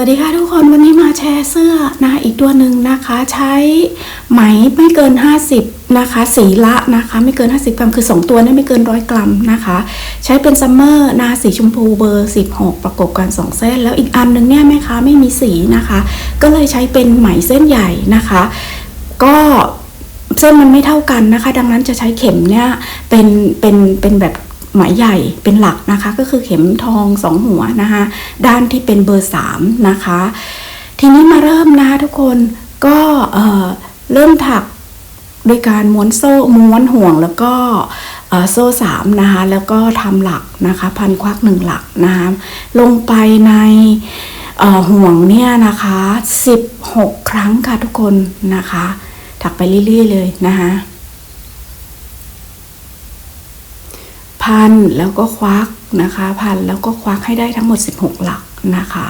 สวัสดีค่ะทุกคนวันนี้มาแชร์เสื้อนะคะอีกตัวหนึ่งนะคะใช้ไหมไม่เกิน 50 นะคะ สีละนะคะ ไม่เกิน 50 กรัมคือ 2 ตัวนี่ไม่เกินร้อยกรัมนะคะ ใช้เป็นซัมเมอร์นะสีชมพูเบอร์ 16 ประกบกัน 2 เส้น แล้วอีกอันหนึงเนี่ยแม่ค้าไม่มีสีนะคะ ก็เลยใช้เป็นไหมเส้นใหญ่นะคะ ก็เส้นมันไม่เท่ากันนะคะ ดังนั้นจะใช้เข็มเนี่ยเป็นเป็นเป็นแบบ ไหมใหญ่เป็นหลักนะคะ ก็คือเข็มทองสองหัวนะคะ ด้านที่เป็นเบอร์สามนะคะ ทีนี้มาเริ่มนะคะทุกคนก็เออเริ่มถักโดยการม้วนโซ่ม้วนห่วงแล้วก็โซ่สามนะคะแล้วก็ทำหลักนะคะ พันควักหนึ่งหลักนะคะลงไปในห่วงเนี่ยนะคะ 16 ครั้งค่ะทุกคนนะคะ ถักไปเรื่อยๆเลยนะคะ พันแล้วก็ควักนะคะพันแล้วก็ควักให้ได้ทั้งหมด 16 หลักนะคะ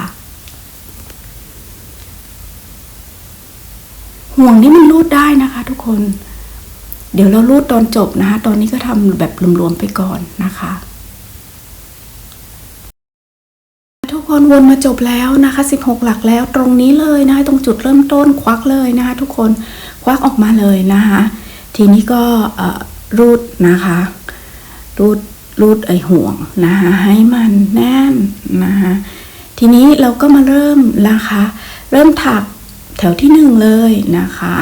ห่วงนี้มันรูดได้นะคะ ทุกคน เดี๋ยวเรารูดตอนจบนะคะ ตอนนี้ก็ทำแบบรวมๆไปก่อนนะคะทุกคนวนมาจบแล้วนะคะ 16 หลักแล้วตรงนี้เลยนะคะ ตรงจุดเริ่มต้นควักเลยนะคะ ทุกคนควักออกมาเลยนะคะ ทีนี้ก็รูดนะคะ รูดรูดไอห่วงนะคะให้มันแน่นนะคะทีนี้เราก็มาเริ่มนะคะ เริ่มถักแถวที่หนึ่งเลยนะคะ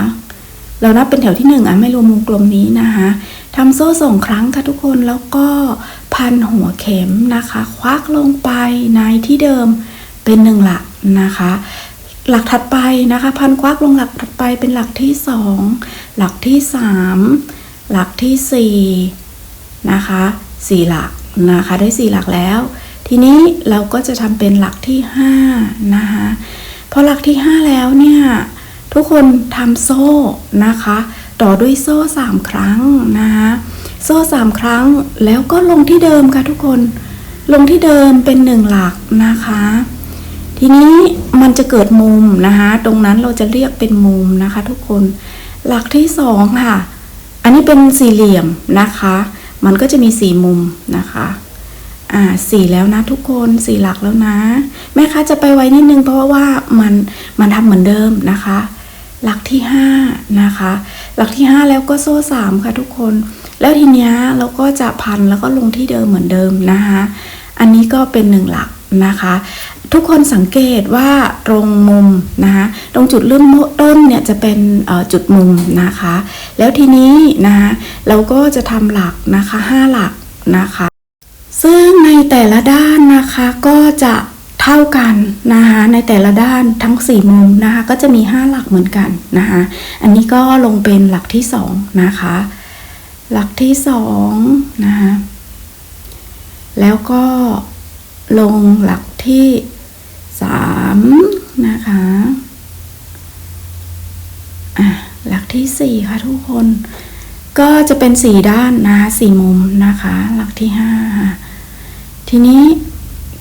เรานับเป็นแถวที่หนึ่งอะไม่รวมวงกลมนี้นะคะทำโซ่สองครั้งค่ะทุกคนแล้วก็พันหัวเข็มนะคะ ควักลงไปในที่เดิมเป็นหนึ่งหลักนะคะ หลักถัดไปนะคะ พันควักลงหลักถัดไปเป็นหลักที่สองหลักที่สามหลักที่สี่ นะคะสี่หลักนะคะได้สี่หลักแล้ว ทีนี้เราก็จะทำเป็นหลักที่ห้านะคะพอหลักที่ห้าแล้วเนี่ยทุกคนทำโซ่นะคะ ต่อด้วยโซ่สามครั้งนะคะโซ่สามครั้งแล้วก็ลงที่เดิมค่ะทุกคนลงที่เดิมเป็นหนึ่งหลักนะคะทีนี้มันจะเกิดมุมนะคะ ตรงนั้นเราจะเรียกเป็นมุมนะคะ ทุกคน หลักที่สองค่ะ อันนี้เป็นสี่เหลี่ยมนะคะ มันก็จะมีสี่มุมนะคะอ่าสี่แล้วนะทุกคนสี่หลักแล้วนะ แม่ค้าจะไปไว้นิดนึงเพราะว่ามันมันทำเหมือนเดิมนะคะ หลักที่ห้านะคะ หลักที่ห้าแล้วก็โซ่สามค่ะทุกคน แล้วทีเนี้ยเราก็จะพันแล้วก็ลงที่เดิมเหมือนเดิมนะคะ อันนี้ก็เป็นหนึ่งหลักนะคะ ทุกคนสังเกตว่าตรงมุมนะคะตรงจุดเริ่มต้นเนี่ยจะเป็นจุดมุมนะคะ แล้วทีนี้นะคะเราก็จะทำหลักนะคะห้าหลักนะคะ ซึ่งในแต่ละด้านนะคะก็จะเท่ากันนะคะในแต่ละด้านทั้งสี่มุมนะคะก็จะมีห้าหลักเหมือนกันนะคะอันนี้ก็ลงเป็นหลักที่สองนะคะ หลักที่สองนะคะแล้วก็ลงหลักที่ สามนะคะอะหลักที่สี่ค่ะทุกคน ก็จะเป็นสี่ด้านนะสี่มุมนะคะ หลักที่ห้าทีนี้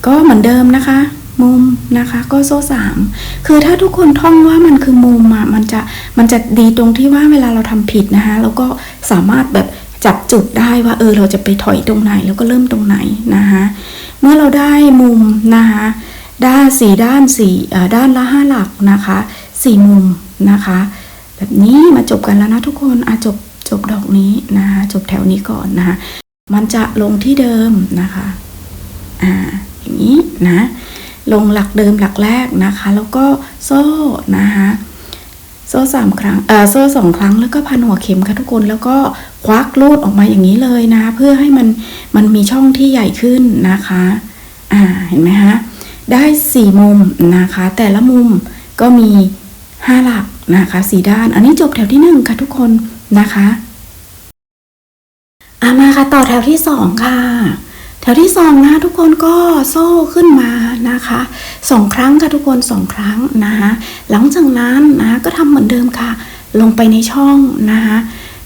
ก็เหมือนเดิมนะคะ มุมนะคะก็โซ่สามคือถ้าทุกคนท่องว่ามันคือมุมอะมันจะมันจะดีตรงที่ว่าเวลาเราทำผิดนะคะเราก็สามารถแบบจับจุดได้ว่าเออเราจะไปถอยตรงไหนแล้วก็เริ่มตรงไหนนะคะเมื่อเราได้มุมนะคะ ด้านสี่ด้านสี่ด้านละห้าหลักนะคะสี่มุมนะคะ แบบนี้มาจบกันแล้วนะทุกคนอะจบจบดอกนี้นะคะจบแถวนี้ก่อนนะคะมันจะลงที่เดิมนะคะอ่าอย่างนี้นะลงหลักเดิมหลักแรกนะคะ แล้วก็โซ่นะคะโซ่สามครั้งเอ่อโซ่สองครั้งแล้วก็พันหัวเข็มค่ะทุกคนแล้วก็ควักลูดออกมาอย่างนี้เลยนะ เพื่อให้มันมันมีช่องที่ใหญ่ขึ้นนะคะ อ่าเห็นไหมคะ ได้สี่มุมนะคะ แต่ละมุมก็มีห้าหลักนะคะสี่ด้าน อันนี้จบแถวที่หนึ่งค่ะทุกคนนะคะอามาค่ะต่อแถวที่สองค่ะ แถวที่สองนะทุกคนก็โซ่ขึ้นมานะคะสองครั้งค่ะทุกคนสองครั้งนะคะหลังจากนั้นนะก็ทำเหมือนเดิมค่ะ ลงไปในช่องนะคะ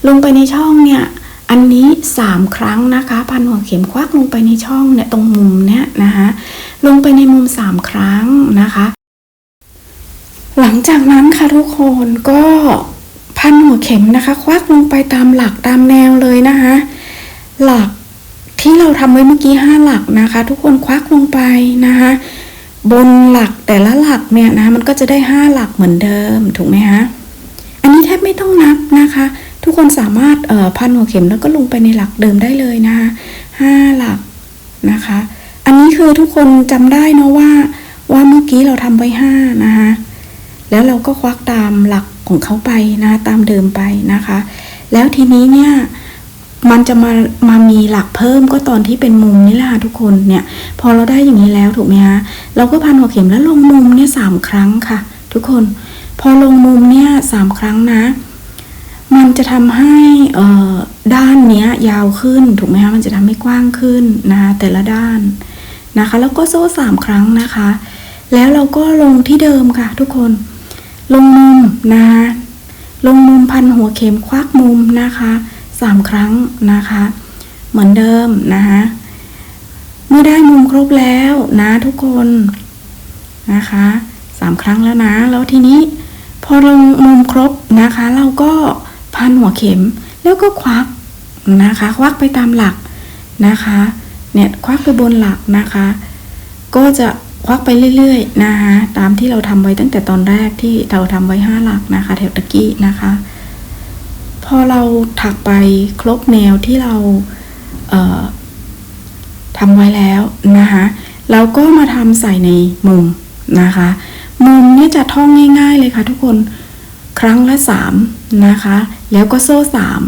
ลงไปในช่องเนี่ยอันนี้สามครั้งนะคะ พันหัวเข็มควักลงไปในช่องเนี่ยตรงมุมเนี่ยนะคะ ลงไปในมุมสามครั้งนะคะ หลังจากนั้นค่ะทุกคนก็พันหัวเข็มนะคะ ควักลงไปตามหลักตามแนวเลยนะคะ หลักที่เราทำไว้เมื่อกี้ห้าหลักนะคะ ทุกคนควักลงไปนะคะ บนหลักแต่ละหลักเนี่ยนะมันก็จะได้ห้าหลักเหมือนเดิมถูกไหมฮะอันนี้แทบไม่ต้องนับนะคะ ทุกคนสามารถเอ่อพันหัวเข็มแล้วก็ลงไปในหลักเดิมได้เลยนะคะห้าหลักนะคะ อันนี้คือทุกคนจำได้เนะว่า ว่าเมื่อกี้เราทำไว้ห้านะคะแล้วเราก็ควักตามหลักของเขาไปนะตามเดิมไปนะคะ แล้วทีนี้เนี่ยมันจะมามามีหลักเพิ่มก็ตอนที่เป็นมุมนี่แหละทุกคนเนี่ย พอเราได้อย่างนี้แล้วถูกไหมคะเราก็พันหัวเข็มแล้วลงมุมเนี่ยสามครั้งค่ะ ทุกคน พอลงมุมเนี่ยสามครั้งนะ มันจะทำให้เอ่อด้านเนี้ยยาวขึ้นถูกไหมคะมันจะทำให้กว้างขึ้นนะแต่ละด้าน นะคะ แล้วก็โซ่สามครั้งนะคะ แล้วเราก็ลงที่เดิมค่ะทุกคน ลงมุมนะคะลงมุมพันหัวเข็มควักมุมนะคะสามครั้งนะคะ เหมือนเดิมนะคะเมื่อได้มุมครบแล้วนะทุกคนนะคะสามครั้งแล้วนะ แล้วทีนี้พอลงมุมครบนะคะ เราก็พันหัวเข็มแล้วก็ควักนะคะ ควักไปตามหลักนะคะ เนี่ยควักไปบนหลักนะคะ ก็จะควักไปเรื่อยๆนะคะตามที่เราทำไว้ตั้งแต่ตอนแรกที่เราทำไว้ห้าหลักนะคะแถวตะกี้นะคะ พอเราถักไปครบแนวที่เราเทำไว้แล้วนะคะเราก็มาทำใส่ในมุมนะคะ มุมนี่จะท่องง่าย ๆเลยค่ะทุกคนครั้งละสามนะคะ แล้วก็โซ่สาม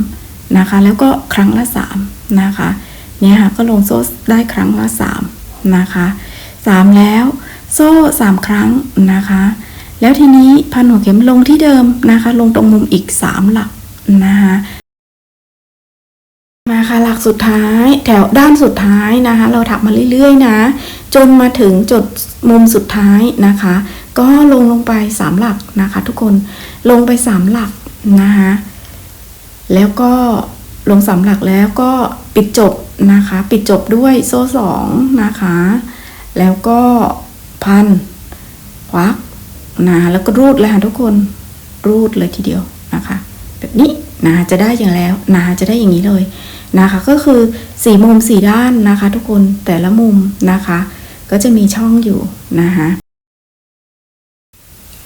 นะคะ แล้วก็ครั้งละสามนะคะ เนี่ยค่ะก็ลงโซ่ได้ครั้งละสามนะคะสามแล้วโซ่สามครั้งนะคะ แล้วทีนี้พันหัวเข็มลงที่เดิมนะคะ ลงตรงมุมอีกสามหลักนะคะมาค่ะหลักสุดท้ายแถวด้านสุดท้ายนะคะ เราถักมาเรื่อยๆนะ จนมาถึงจุดมุมสุดท้ายนะคะ ก็ลงลงไปสามหลักนะคะ ทุกคนลงไปสามหลักนะคะแล้วก็ ลงสามหลักแล้วก็ปิดจบนะคะ ปิดจบด้วยโซ่สองนะคะ แล้วก็พันควักนะแล้วก็รูดเลยค่ะทุกคนรูดเลยทีเดียวนะคะ แบบนี้นะจะได้อย่างแล้วนะจะได้อย่างนี้เลยนะคะ ก็คือสี่มุมสี่ด้านนะคะ ทุกคนแต่ละมุมนะคะ ก็จะมีช่องอยู่นะคะ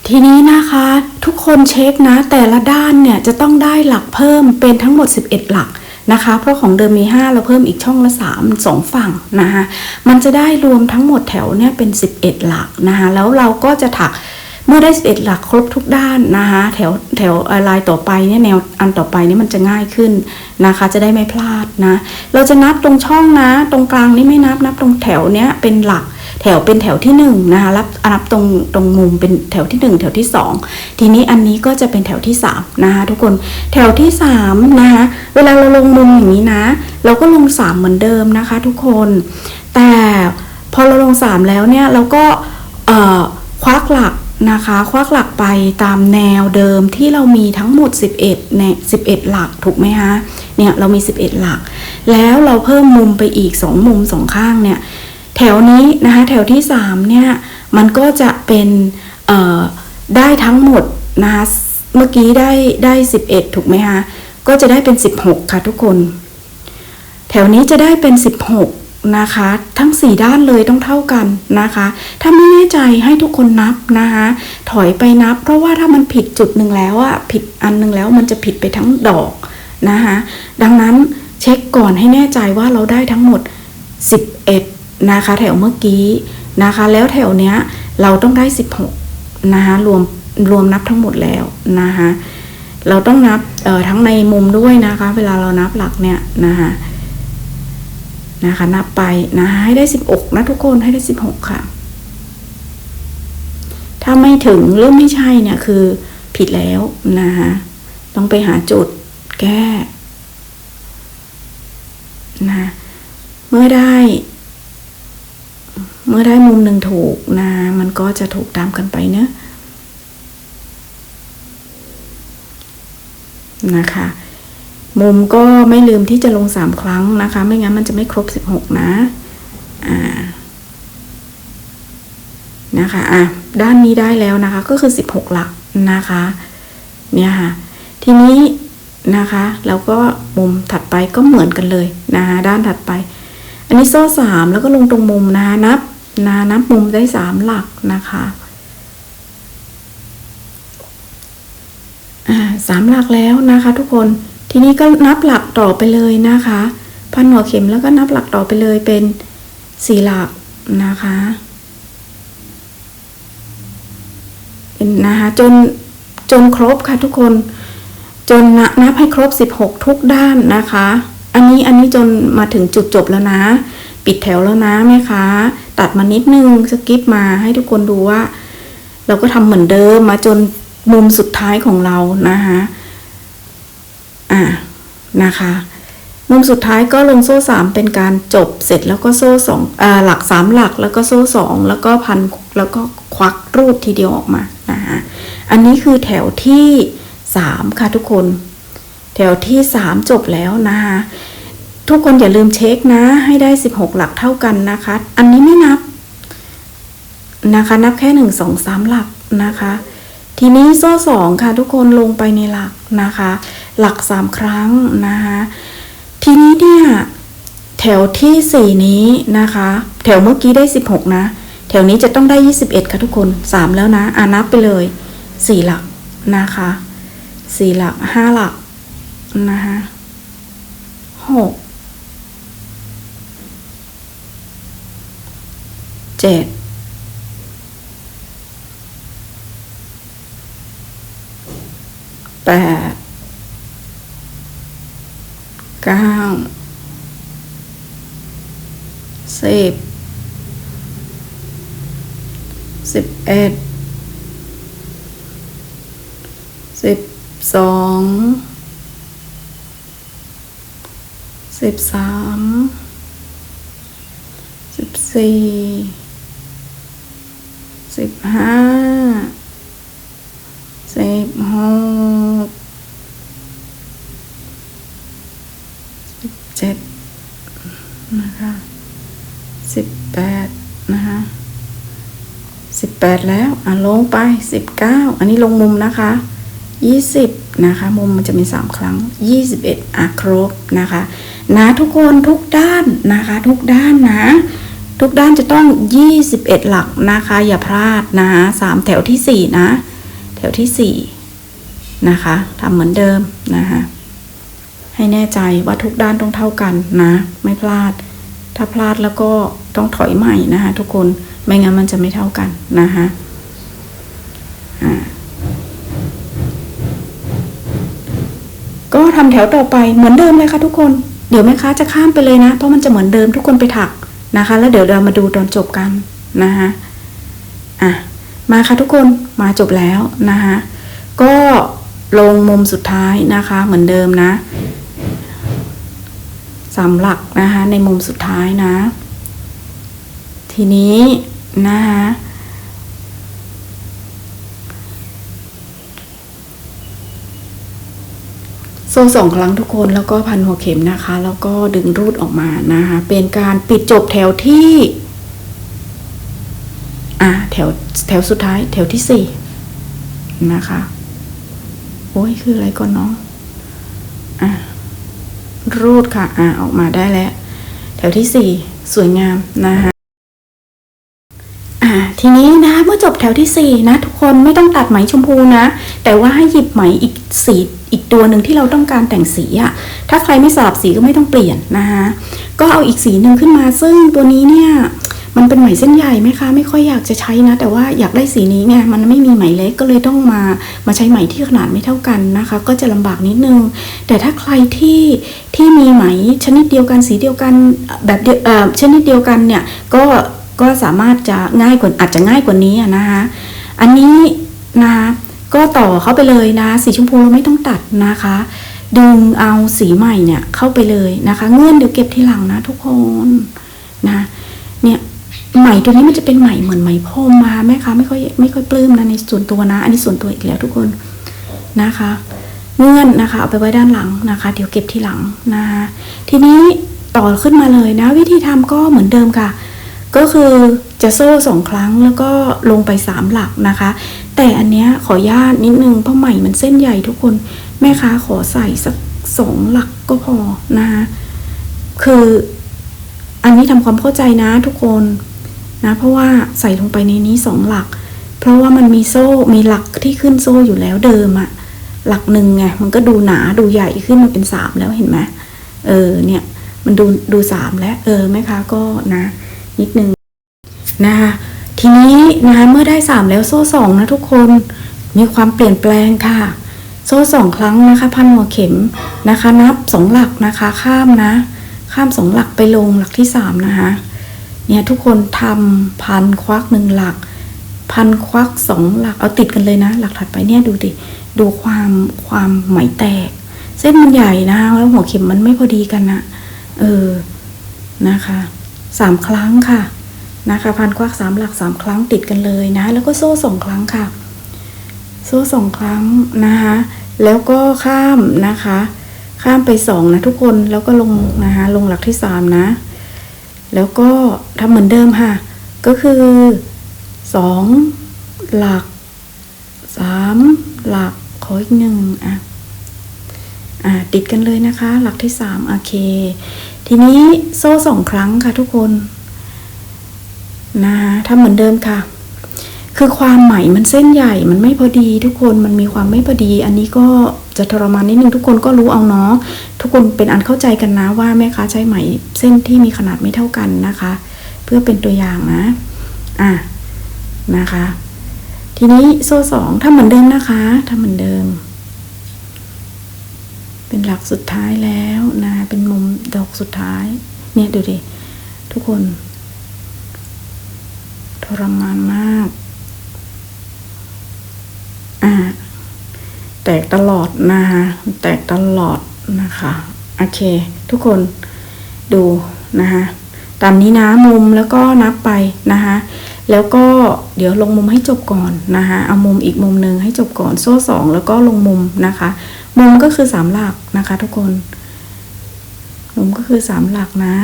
ทีนี้นะคะทุกคนเช็คนะแต่ละด้านเนี่ยจะต้องได้หลักเพิ่มเป็นทั้งหมด 11 หลักนะคะ เพราะของเดิมมี 5 เราเพิ่มอีกช่องละ 3 2 ฝั่งนะคะมันจะได้รวมทั้งหมดแถวเนี่ยเป็น 11 หลักนะคะแล้วเราก็จะถักเมื่อได้ 11 หลักครบทุกด้านนะคะแถวแถวลายต่อไปเนี่ยแนวอันต่อไปนี่มันจะง่ายขึ้นนะคะ จะได้ไม่พลาดนะ เราจะนับตรงช่องนะ ตรงกลางนี่ไม่นับนับตรงแถวเนี้ยเป็นหลัก แถวเป็นแถวที่หนึ่งนะคะรับนับตรงตรงมุมเป็นแถวที่หนึ่งแถวที่สองทีนี้อันนี้ก็จะเป็นแถวที่สามนะคะทุกคนแถวที่สามนะคะเวลาเราลงมุมอย่างนี้นะ เราก็ลงสามเหมือนเดิมนะคะ ทุกคน แต่พอเราลงสามแล้วเนี่ยเราก็ควักหลักนะคะควักหลักไปตามแนวเดิมที่เรามีทั้งหมด 11ใน11 หลักถูกไหมคะเนี่ยเรามี 11 หลัก แล้วเราเพิ่มมุมไปอีก 2 มุมสองข้างเนี่ย แถวนี้นะคะแถวที่สามเนี่ยมันก็จะเป็นได้ทั้งหมดนะคะเมื่อกี้ได้ได้สิบเอ็ดถูกไหมคะก็จะได้เป็นสิบหกค่ะทุกคน แถวนี้จะได้เป็นสิบหกนะคะ ทั้งสี่ด้านเลยต้องเท่ากันนะคะ ถ้าไม่แน่ใจให้ทุกคนนับนะคะถอยไปนับ เพราะว่าถ้ามันผิดจุดหนึ่งแล้วอะผิดอันหนึ่งแล้วมันจะผิดไปทั้งดอกนะคะ ดังนั้นเช็คก่อนให้แน่ใจว่าเราได้ทั้งหมด 11 นะคะแถวเมื่อกี้นะคะ แล้วแถวเนี้ยเราต้องได้ 16นะคะรวมรวมนับทั้งหมดแล้วนะคะเราต้องนับเอ่อทั้งในมุมด้วยนะคะ เวลาเรานับหลักเนี่ยนะคะนะคะนับไปนะคะให้ได้ 16 นะทุกคนให้ได้ 16 ค่ะ ถ้าไม่ถึงหรือไม่ใช่เนี่ยคือผิดแล้วนะคะต้องไปหาจุดแก้นะเมื่อได้ เมื่อได้มุมหนึ่งถูกนะ มันก็จะถูกตามกันไปเนะนะคะ มุมก็ไม่ลืมที่จะลงสามครั้งนะคะ ไม่งั้นมันจะไม่ครบสิบหกนะอ่านะคะอะด้านนี้ได้แล้วนะคะ ก็คือสิบหกหลักนะคะ เนี่ยค่ะ ทีนี้นะคะแล้วก็มุมถัดไปก็เหมือนกันเลยนะคะด้านถัดไป อันนี้โซ่สามแล้วก็ลงตรงมุมนะคะนับ นะนับมุมได้สามหลักนะคะสามหลักแล้วนะคะ ทุกคนทีนี้ก็นับหลักต่อไปเลยนะคะ พันหัวเข็มแล้วก็นับหลักต่อไปเลยเป็นสี่หลักนะคะเป็นนะคะจนจนครบค่ะทุกคนจนนับนับให้ครบ 16 ทุกด้านนะคะ อันนี้อันนี้จนมาถึงจุดจบแล้วนะ ปิดแถวแล้วนะแม่ค้า ตัดมานิดนึงสกิปมาให้ทุกคนดูว่า เราก็ทำเหมือนเดิมมาจนมุมสุดท้ายของเรานะคะอ่านะคะ มุมสุดท้ายก็ลงโซ่สามเป็นการจบเสร็จแล้วก็โซ่สองอ่าหลักสามหลักแล้วก็โซ่สองแล้วก็พันแล้วก็ควักรูดทีเดียวออกมานะคะอันนี้คือแถวที่สามค่ะทุกคน แถวที่สามจบแล้วนะคะ ทุกคนอย่าลืมเช็คนะ ให้ได้ 16 หลักเท่ากันนะคะ อันนี้ไม่นับนะคะ นับแค่ 1 2 3 หลักนะคะ ทีนี้โซ่สองค่ะ ทุกคนลงไปในหลักนะคะ หลัก 3 ครั้งนะคะ ทีนี้เนี่ยแถวที่ 4 นี้นะคะ แถวเมื่อกี้ได้ 16 นะ แถวนี้จะต้องได้ 21 ค่ะทุกคน 3 แล้วนะอ่านับไปเลย 4 หลักนะคะ 4 หลัก 5 หลักนะคะ6 เจ็ดแปดเก้าสิบสิบเอ็ดสิบสองสิบสามสิบสี่ ห้าสิบหกสิบเจ็ดนะคะสิบแปดนะคะสิบแปดแล้ว อะ ลงไปสิบเก้าอันนี้ลงมุมนะคะยี่สิบนะคะ มุมมันจะมีสามครั้งยี่สิบเอ็ดอะ ครบนะคะ นะทุกคนทุกด้านนะคะ ทุกด้านนะ ทุกด้านจะต้อง 21 หลักนะคะ อย่าพลาดนะคะสามแถวที่ 4 นะ แถวที่ 4 นะคะทำเหมือนเดิมนะคะให้แน่ใจว่าทุกด้านต้องเท่ากันนะ ไม่พลาด ถ้าพลาดแล้วก็ต้องถอยใหม่นะคะทุกคนไม่งั้นมันจะไม่เท่ากันนะคะอ่าก็ทำแถวต่อไปเหมือนเดิมเลยค่ะทุกคน เดี๋ยวแม่ค้าจะข้ามไปเลยนะ เพราะมันจะเหมือนเดิมทุกคนไปถัก นะคะ แล้วเดี๋ยวเรามาดูตอนจบกันนะคะอะมาค่ะทุกคนมาจบแล้วนะคะก็ลงมุมสุดท้ายนะคะเหมือนเดิมนะสามหลักนะคะในมุมสุดท้ายนะ ทีนี้นะคะ โซ่สองครั้งทุกคนแล้วก็พันหัวเข็มนะคะ แล้วก็ดึงรูดออกมานะคะ เป็นการปิดจบแถวที่อ่าแถวแถวสุดท้ายแถวที่สี่นะคะโอ้ยคืออะไรก่อนเนาะอะรูดค่ะอ่าออกมาได้แล้ว แถวที่สี่สวยงามนะคะ ทีนี้นะเมื่อจบแถวที่สี่นะ ทุกคนไม่ต้องตัดไหมชมพูนะ แต่ว่าให้หยิบไหมอีกสีอีกตัวหนึ่งที่เราต้องการแต่งสีอะถ้าใครไม่สลับสีก็ไม่ต้องเปลี่ยนนะคะก็เอาอีกสีหนึ่งขึ้นมา ซึ่งตัวนี้เนี่ยมันเป็นไหมเส้นใหญ่ไหมคะ ไม่ค่อยอยากจะใช้นะ แต่ว่าอยากได้สีนี้ไงมันไม่มีไหมเล็กก็เลยต้องมามาใช้ไหมที่ขนาดไม่เท่ากันนะคะ ก็จะลำบากนิดนึง แต่ถ้าใครที่ที่มีไหมชนิดเดียวกันสีเดียวกันแบบเดียวเอ่อชนิดเดียวกันเนี่ยก็ ก็สามารถจะง่ายกว่าอาจจะง่ายกว่านี้นะคะอันนี้นะคะก็ต่อเข้าไปเลยนะ สีชมพูเราไม่ต้องตัดนะคะ ดึงเอาสีใหม่เนี่ยเข้าไปเลยนะคะ เงื่อนเดี๋ยวเก็บทีหลังนะทุกคนนะเนี่ยไหม่ตัวนี้มันจะเป็นไหม่เหมือนไหม่พรมมาแม่คะไม่ค่อยไม่ค่อยปลื้มนะในส่วนตัวนะ อันนี้ส่วนตัวอีกแล้วทุกคนนะคะ เงื่อนนะคะเอาไปไว้ด้านหลังนะคะ เดี๋ยวเก็บทีหลังนะคะทีนี้ต่อขึ้นมาเลยนะ วิธีทำก็เหมือนเดิมค่ะ ก็คือจะโซ่สองครั้งแล้วก็ลงไปสามหลักนะคะ แต่อันเนี้ยขอญาตนิดนึงเพราะใหม่มันเส้นใหญ่ทุกคนแม่ค้าขอใส่สักสองหลักก็พอนะคะคืออันนี้ทำความเข้าใจนะทุกคนนะเพราะว่าใส่ลงไปในนี้สองหลัก เพราะว่ามันมีโซ่มีหลักที่ขึ้นโซ่อยู่แล้วเดิมอะหลักหนึ่งไงมันก็ดูหนาดูใหญ่ขึ้นมาเป็นสามแล้วเห็นไหมเออเนี่ยมันดูดูสามแล้วเออแม่ค้าก็นะ นิดนึงนะคะทีนี้นะคะเมื่อได้สามแล้วโซ่สองนะทุกคนมีความเปลี่ยนแปลงค่ะ โซ่สองครั้งนะคะ พันหัวเข็มนะคะ นับสองหลักนะคะ ข้ามนะ ข้ามสองหลักไปลงหลักที่สามนะคะเนี่ยทุกคนทำพันควักหนึ่งหลัก พันควักสองหลักเอาติดกันเลยนะ หลักถัดไปเนี่ยดูดิดูความความไหมแตก เส้นมันใหญ่นะแล้วหัวเข็มมันไม่พอดีกันนะเออนะคะ สามครั้งค่ะนะคะพันควักสามหลักสามครั้งติดกันเลยนะ แล้วก็โซ่สองครั้งค่ะ โซ่สองครั้งนะคะแล้วก็ข้ามนะคะ ข้ามไปสองนะทุกคนแล้วก็ลงนะคะลงหลักที่สามนะ แล้วก็ทำเหมือนเดิมค่ะ ก็คือสองหลักสามหลักขออีกหนึ่งอะ ติดกันเลยนะคะ หลักที่สามโอเค ทีนี้โซ่สองครั้งค่ะทุกคนนะคะทำเหมือนเดิมค่ะ คือความไหมมันเส้นใหญ่มันไม่พอดีทุกคนมันมีความไม่พอดี อันนี้ก็จะทรมานนิดนึงทุกคนก็รู้เอาเนาะทุกคนเป็นอันเข้าใจกันนะว่าแม่ค้าใช้ไหมเส้นที่มีขนาดไม่เท่ากันนะคะ เพื่อเป็นตัวอย่างนะอะนะคะ ทีนี้โซ่สองถ้าเหมือนเดิมนะคะถ้าเหมือนเดิม เป็นหลักสุดท้ายแล้วนะเป็นมุมดอกสุดท้าย เนี่ยดูดิทุกคน ทรมานมาก อ่า แตกตลอดนะคะแตกตลอดนะคะโอเค ทุกคนดูนะคะตามนี้นะมุมแล้วก็นับไปนะคะ แล้วก็เดี๋ยวลงมุมให้จบก่อนนะคะเอามุมอีกมุมหนึ่งให้จบก่อนโซ่สองแล้วก็ลงมุมนะคะ มุมก็คือสามหลักนะคะ ทุกคน มุมก็คือสามหลักนะ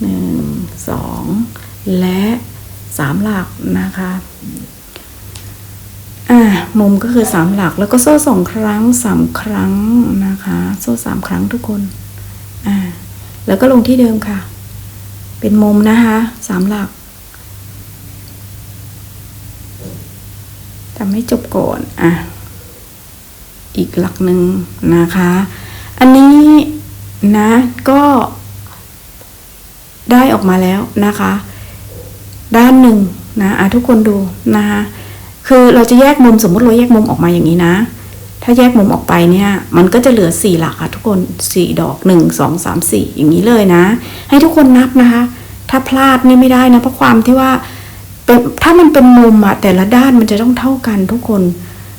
หนึ่งสองและสามหลักนะคะอ่ามุมก็คือสามหลักแล้วก็โซ่สองครั้งสามครั้งนะคะ โซ่สามครั้งทุกคนอ่าแล้วก็ลงที่เดิมค่ะ เป็นมุมนะคะสามหลัก ทำให้จบก่อนอะอีกหลักหนึ่งนะคะ อันนี้นะก็ได้ออกมาแล้วนะคะ ด้านหนึ่งนะอะทุกคนดูนะคะคือเราจะแยกมุมสมมติเราแยกมุมออกมาอย่างนี้นะ ถ้าแยกมุมออกไปเนี่ย มันก็จะเหลือสี่หลักค่ะทุกคนสี่ดอกหนึ่งสองสามสี่อย่างนี้เลยนะ ให้ทุกคนนับนะคะ ถ้าพลาดนี่ไม่ได้นะเพราะความที่ว่า เป็นถ้ามันเป็นมุมอะแต่ละด้านมันจะต้องเท่ากันทุกคน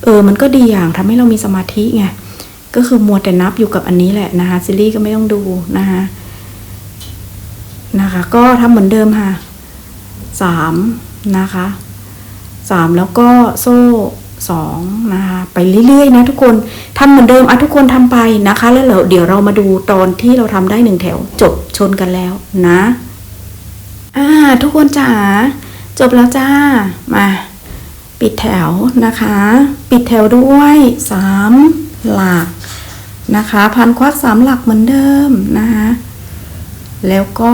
เออ มันก็ดีอย่างทำให้เรามีสมาธิไง ก็คือมัวแต่นับอยู่กับอันนี้แหละนะคะซีรีส์ก็ไม่ต้องดูนะคะนะคะ ก็ทำเหมือนเดิมค่ะสามนะคะสามแล้วก็โซ่สองนะคะไปเรื่อยๆนะทุกคนทำเหมือนเดิมอะทุกคนทำไปนะคะ แล้วเดี๋ยวเดี๋ยวเรามาดูตอนที่เราทำได้หนึ่งแถวจบชนกันแล้วนะ อ่า ทุกคนจ๋า จบแล้วจ้า มา ปิดแถวนะคะ ปิดแถวด้วยสามหลักนะคะ พันควักสามหลักเหมือนเดิมนะคะ แล้วก็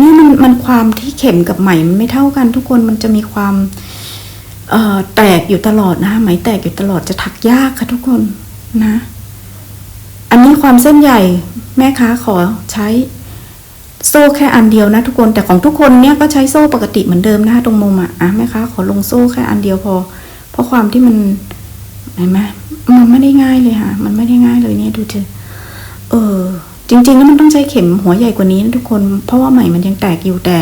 นี่มันมันความที่เข็มกับไหมมันไม่เท่ากันทุกคนมันจะมีความเอ่อแตกอยู่ตลอดนะคะไหมแตกอยู่ตลอดจะถักยากค่ะทุกคนนะ อันนี้ความเส้นใหญ่แม่ค้าขอใช้ โซ่แค่อันเดียวนะทุกคนแต่ของทุกคนเนี่ยก็ใช้โซ่ปกติเหมือนเดิมนะคะตรงมุมอะอะแม่ค้าขอลงโซ่แค่อันเดียวพอ เพราะความที่มันเห็นไหมมันไม่ได้ง่ายเลยค่ะ มันไม่ได้ง่ายเลยเนี่ยดูเถอะเออ จริงๆแล้วมันต้องใช้เข็มหัวใหญ่กว่านี้นะทุกคนเพราะว่าไหมมันยังแตกอยู่แต่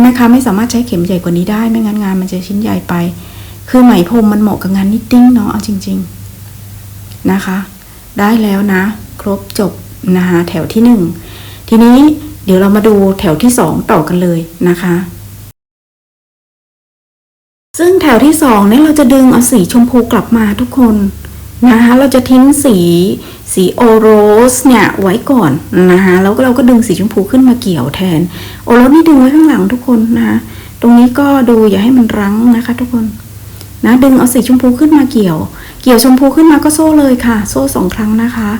แม่ค้าไม่สามารถใช้เข็มใหญ่กว่านี้ได้ ไม่งั้นงานมันจะชิ้นใหญ่ไป คือไหมพรมมันเหมาะกับงานนิตติ้งเนาะเอาจริง ๆนะคะ ได้แล้วนะ ครบจบนะคะแถวที่หนึ่งทีนี้ เดี๋ยวเรามาดูแถวที่สองต่อกันเลยนะคะ ซึ่งแถวที่สองเนี่ยเราจะดึงเอาสีชมพูกลับมาทุกคนนะคะ เราจะทิ้งสีสีโอโรสเนี่ยไว้ก่อนนะคะแล้วเราก็ดึงสีชมพูขึ้นมาเกี่ยวแทน โอโรสนี่ดึงไว้ข้างหลังทุกคนนะคะตรงนี้ก็ดูอย่าให้มันรั้งนะคะทุกคนนะดึงเอาสีชมพูขึ้นมาเกี่ยว เกี่ยวชมพูขึ้นมาก็โซ่เลยค่ะ โซ่สองครั้งนะคะ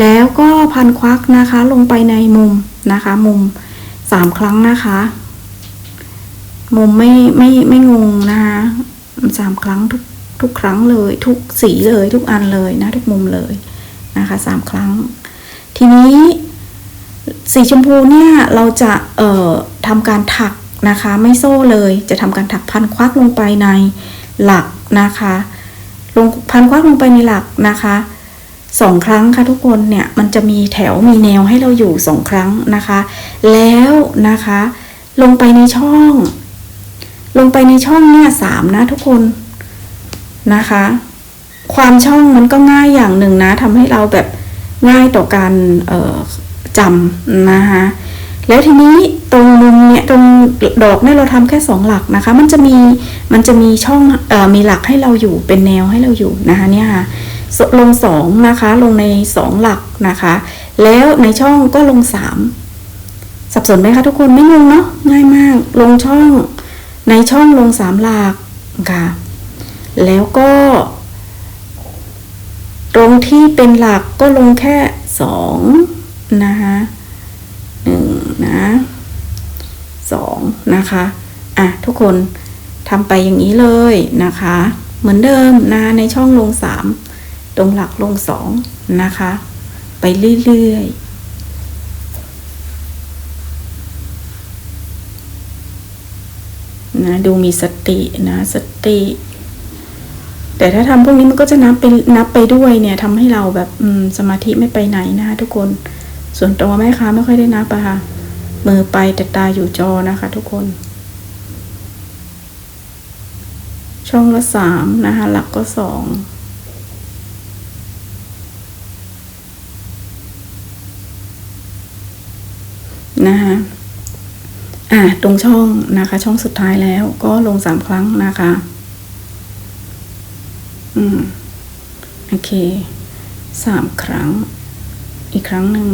แล้วก็พันควักนะคะลงไปในมุม นะคะ มุมสามครั้งนะคะ มุมไม่ไม่ไม่งงนะคะสามครั้งทุกทุกครั้งเลย ทุกสีเลยทุกอันเลยนะ ทุกมุมเลยนะคะสามครั้ง ทีนี้สีชมพูเนี่ยเราจะเอ่อทำการถักนะคะ ไม่โซ่เลยจะทำการถักพันควักลงไปในหลักนะคะ ลงพันควักลงไปในหลักนะคะ สองครั้งค่ะทุกคนเนี่ยมันจะมีแถวมีแนวให้เราอยู่สองครั้งนะคะ แล้วนะคะ ลงไปในช่อง ลงไปในช่องเนี่ยสามนะทุกคนนะคะ ความช่องมันก็ง่ายอย่างหนึ่งนะทำให้เราแบบง่ายต่อการจำนะคะแล้วทีนี้ตรงมุมเนี่ยตรงดอกเนี่ยเราทำแค่สองหลักนะคะ มันจะมีมันจะมีช่องเอ่อมีหลักให้เราอยู่เป็นแนวให้เราอยู่นะคะเนี่ยค่ะ ลงสองนะคะ ลงในสองหลักนะคะ แล้วในช่องก็ลงสามสับสนไหมคะทุกคนไม่งงเนาะง่ายมาก ลงช่อง ในช่องลงสามหลักค่ะ แล้วก็ ตรงที่เป็นหลักก็ลงแค่สองนะคะหนึ่งนะสองนะคะ อะ ทุกคนทำไปอย่างนี้เลยนะคะ เหมือนเดิมนะในช่องลงสาม ตรงหลักลงสองนะคะ ไปเรื่อยๆนะดูมีสตินะสติ แต่ถ้าทำพวกนี้มันก็จะนับเป็นนับไปด้วยเนี่ยทำให้เราแบบสมาธิไม่ไปไหนนะคะทุกคน ส่วนตัวแม่ค้าไม่ค่อยได้นับอะค่ะมือไปแต่ตาอยู่จอนะคะ ทุกคน ช่องละสามนะคะหลักก็สอง นะคะอะตรงช่องนะคะ ช่องสุดท้ายแล้วก็ลงสามครั้งนะคะ อืม โอเคสามครั้ง อีกครั้งหนึ่ง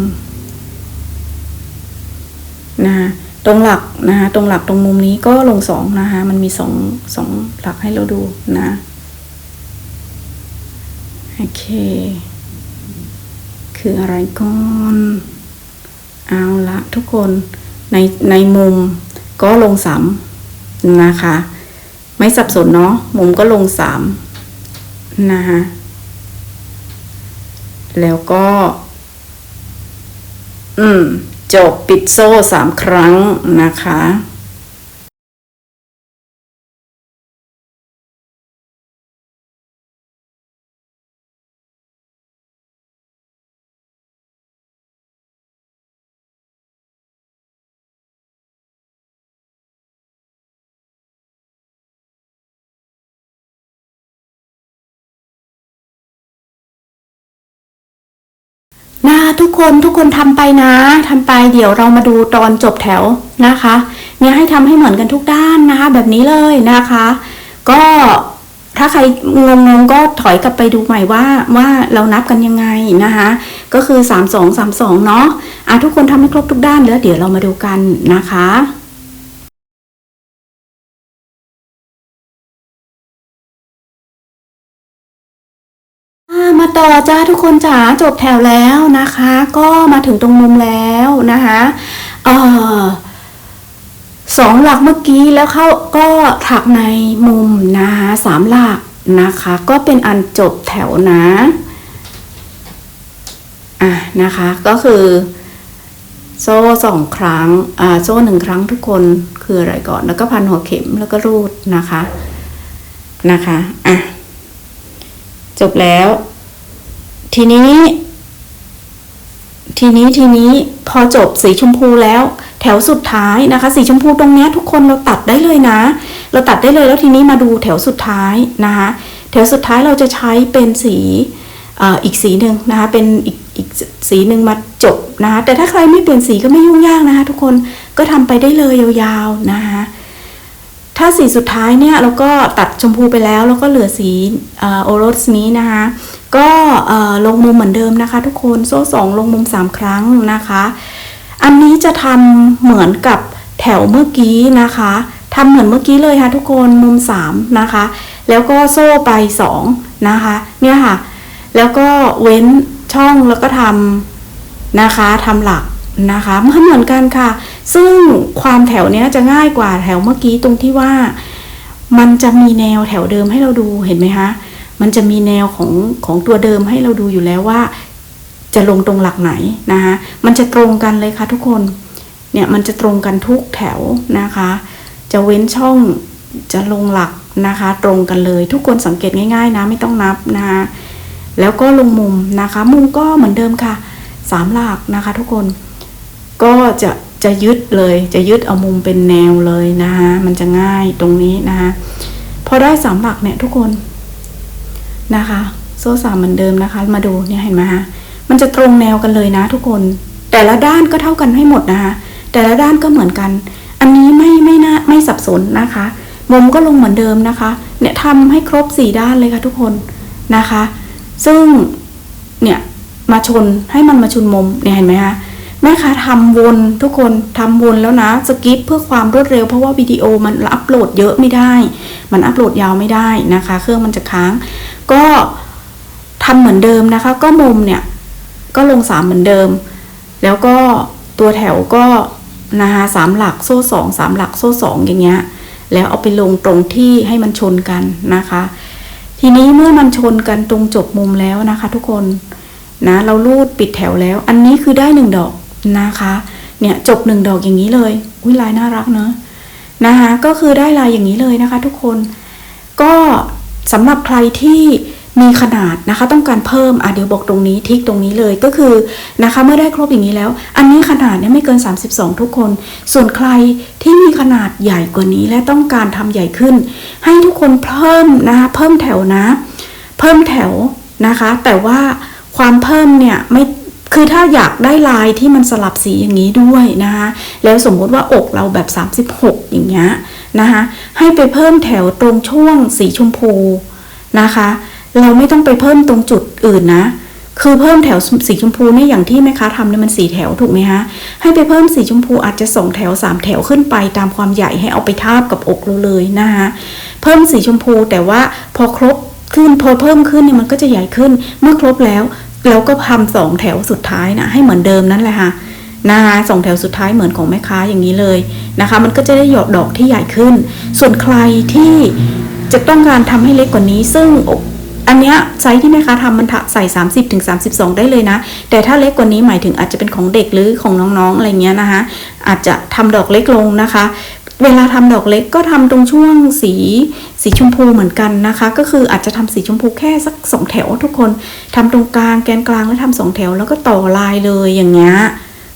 นะคะตรงหลักนะคะตรงหลักตรงมุมนี้ก็ลงสองนะคะมันมีสองสองหลักให้เราดูนะโอเค คืออะไรก่อน ทุกคนในในมุมก็ลงสามนะคะ ไม่สับสนเนาะมุมก็ลงสามนะคะแล้วก็ อืม จบปิดโซ่สามครั้งนะคะ ทุกคนทุกคนทำไปนะทำไปเดี๋ยวเรามาดูตอนจบแถวนะคะ เนี่ยให้ทำให้เหมือนกันทุกด้านนะคะ แบบนี้เลยนะคะ ก็ถ้าใครงงๆก็ถอยกลับไปดูใหม่ว่าว่าเรานับกันยังไงนะคะ ก็คือ 3 2 3 2 เนาะอะทุกคนทำให้ครบทุกด้านแล้วเดี๋ยวเรามาดูกันนะคะ ต่อจ้าทุกคนจ๋าจบแถวแล้วนะคะ ก็มาถึงตรงมุมแล้วนะคะเอ่อสองหลักเมื่อกี้แล้วเขาก็ถักในมุมนะคะสามหลักนะคะ ก็เป็นอันจบแถวนะอะนะคะก็คือ โซ่สองครั้งอ่าโซ่หนึ่งครั้งทุกคนคืออะไรก่อน แล้วก็พันหัวเข็มแล้วก็รูดนะคะนะคะอะจบแล้ว ทีนี้ ทีนี้ทีนี้พอจบสีชมพูแล้ว แถวสุดท้ายนะคะ สีชมพูตรงนี้ทุกคนเราตัดได้เลยนะ เราตัดได้เลยแล้วทีนี้มาดูแถวสุดท้ายนะคะแถวสุดท้ายเราจะใช้เป็นสีอีกสีหนึ่งนะคะเป็นอีกอีกสีหนึ่งมาจบนะคะแต่ถ้าใครไม่เปลี่ยนสีก็ไม่ยุ่งยากนะคะทุกคนก็ทำไปได้เลยยาวๆนะคะถ้าสีสุดท้ายเนี่ยเราก็ตัดชมพูไปแล้วแล้วก็เหลือสีเอ่อโอรสนี้นะคะ ก็ลงมุมเหมือนเดิมนะคะ ทุกคนโซ่สองลงมุมสามครั้งนะคะ อันนี้จะทำเหมือนกับแถวเมื่อกี้นะคะทำเหมือนเมื่อกี้เลยค่ะทุกคนมุมสามนะคะ แล้วก็โซ่ไปสองนะคะ เนี่ยค่ะ แล้วก็เว้นช่องแล้วก็ทำนะคะทำหลักนะคะมันเหมือนกันค่ะ ซึ่งความแถวเนี้ยจะง่ายกว่าแถวเมื่อกี้ตรงที่ว่า มันจะมีแนวแถวเดิมให้เราดูเห็นไหมคะ มันจะมีแนวของของตัวเดิมให้เราดูอยู่แล้วว่า จะลงตรงหลักไหนนะคะมันจะตรงกันเลยค่ะทุกคนเนี่ยมันจะตรงกันทุกแถวนะคะ จะเว้นช่องจะลงหลักนะคะ ตรงกันเลยทุกคนสังเกตง่ายๆนะไม่ต้องนับนะคะแล้วก็ลงมุมนะคะ มุมก็เหมือนเดิมค่ะสามหลักนะคะ ทุกคนก็จะจะยึดเลย จะยึดเอามุมเป็นแนวเลยนะคะมันจะง่ายตรงนี้นะคะพอได้สามหลักเนี่ยทุกคน นะคะ โซ่สามเหมือนเดิมนะคะ มาดูเนี่ยเห็นไหมคะมันจะตรงแนวกันเลยนะทุกคน แต่ละด้านก็เท่ากันให้หมดนะคะ แต่ละด้านก็เหมือนกัน อันนี้ไม่ไม่น่าไม่สับสนนะคะมุมก็ลงเหมือนเดิมนะคะ เนี่ยทำให้ครบสี่ด้านเลยค่ะทุกคนนะคะ ซึ่งเนี่ยมาชนให้มันมาชนมุมเนี่ยเห็นไหมคะแม่ค้าทำวนทุกคนทำวนแล้วนะสกิปเพื่อความรวดเร็วเพราะว่าวิดีโอมันอัปโหลดเยอะไม่ได้ มันอัปโหลดยาวไม่ได้นะคะ เครื่องมันจะค้าง ก็ทำเหมือนเดิมนะคะ ก็มุมเนี่ย ก็ลงสามเหมือนเดิม แล้วก็ตัวแถวก็นะคะสามหลักโซ่สองสามหลักโซ่สองอย่างเงี้ย แล้วเอาไปลงตรงที่ให้มันชนกันนะคะ ทีนี้เมื่อมันชนกันตรงจบมุมแล้วนะคะ ทุกคนนะเราลูดปิดแถวแล้ว อันนี้คือได้หนึ่งดอกนะคะ เนี่ยจบหนึ่งดอกอย่างนี้เลย อุ้ยลายน่ารักเนอะนะคะก็คือได้ลายอย่างนี้เลยนะคะ ทุกคน ก็ สำหรับใครที่มีขนาดนะคะต้องการเพิ่มอะเดี๋ยวบอกตรงนี้ทิกตรงนี้เลยก็คือนะคะเมื่อได้ครบอย่างนี้แล้ว อันนี้ขนาดเนี่ยไม่เกิน 32 ทุกคน ส่วนใครที่มีขนาดใหญ่กว่านี้และต้องการทำใหญ่ขึ้น ให้ทุกคนเพิ่มนะคะเพิ่มแถวนะ เพิ่มแถวนะคะ แต่ว่าความเพิ่มเนี่ยไม่คือถ้าอยากได้ลายที่มันสลับสีอย่างนี้ด้วยนะคะแล้วสมมุติว่าอกเราแบบ 36 อย่างเงี้ย นะคะให้ไปเพิ่มแถวตรงช่วงสีชมพูนะคะ เราไม่ต้องไปเพิ่มตรงจุดอื่นนะ คือเพิ่มแถวสีชมพูเนี่ยอย่างที่แม่ค้าทำเนี่ยมันสีแถวถูกไหมฮะให้ไปเพิ่มสีชมพูอาจจะสองแถวสามแถวขึ้นไปตามความใหญ่ให้เอาไปทาบกับอกเราเลยนะคะเพิ่มสีชมพูแต่ว่าพอครบขึ้นพอเพิ่มขึ้นเนี่ยมันก็จะใหญ่ขึ้นเมื่อครบแล้วเราก็ทำสองแถวสุดท้ายนะให้เหมือนเดิมนั่นแหละค่ะ นะคะสองแถวสุดท้ายเหมือนของแม่ค้าอย่างนี้เลยนะคะ มันก็จะได้หยอดดอกที่ใหญ่ขึ้น ส่วนใครที่จะต้องการทำให้เล็กกว่านี้ ซึ่งอันเนี้ยไซส์ที่แม่ค้าทำมันใส่ 30ถึง32ได้เลยนะ แต่ถ้าเล็กกว่านี้หมายถึงอาจจะเป็นของเด็กหรือของน้องๆอะไรเงี้ยนะคะ อาจจะทำดอกเล็กลงนะคะเวลาทำดอกเล็กก็ทำตรงช่วงสีสีชมพูเหมือนกันนะคะ ก็คืออาจจะทำสีชมพูแค่สักสองแถวทุกคนทำตรงกลางแกนกลางแล้วทำสองแถวแล้วก็ต่อลายเลยอย่างเงี้ย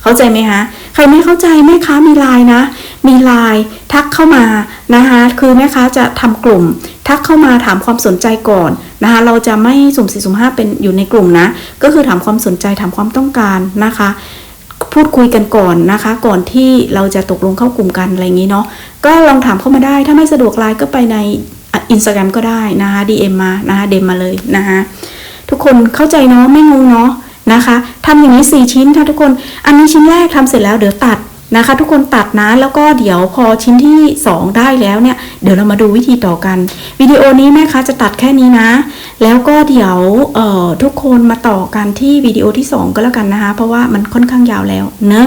เข้าใจไหมคะใครไม่เข้าใจแม่ค้ามีไลน์นะ มีไลน์ทักเข้ามานะคะคือแม่ค้าจะทำกลุ่ม ทักเข้ามาถามความสนใจก่อนนะคะเราจะไม่สุ่มสี่สุ่มห้าเป็นอยู่ในกลุ่มนะ ก็คือถามความสนใจถามความต้องการนะคะ พูดคุยกันก่อนนะคะ ก่อนที่เราจะตกลงเข้ากลุ่มกันอะไรอย่างนี้เนาะก็ลองถามเข้ามาได้ ถ้าไม่สะดวกไลน์ก็ไปในอินสตาแกรมก็ได้นะคะ DM มานะคะเดมมาเลยนะคะทุกคนเข้าใจเนาะไม่งงเนาะ นะคะทำอย่างนี้ 4 ชิ้นค่ะทุกคน อันนี้ชิ้นแรกทำเสร็จแล้วเดี๋ยวตัดนะคะ ทุกคนตัดนะแล้วก็เดี๋ยวพอชิ้นที่ 2 ได้แล้วเนี่ย เดี๋ยวเรามาดูวิธีต่อกัน วิดีโอนี้แม่คะจะตัดแค่นี้นะ แล้วก็เดี๋ยวเอ่อทุกคนมาต่อกันที่วิดีโอที่ 2 ก็แล้วกันนะคะ เพราะว่ามันค่อนข้างยาวแล้วเนอะ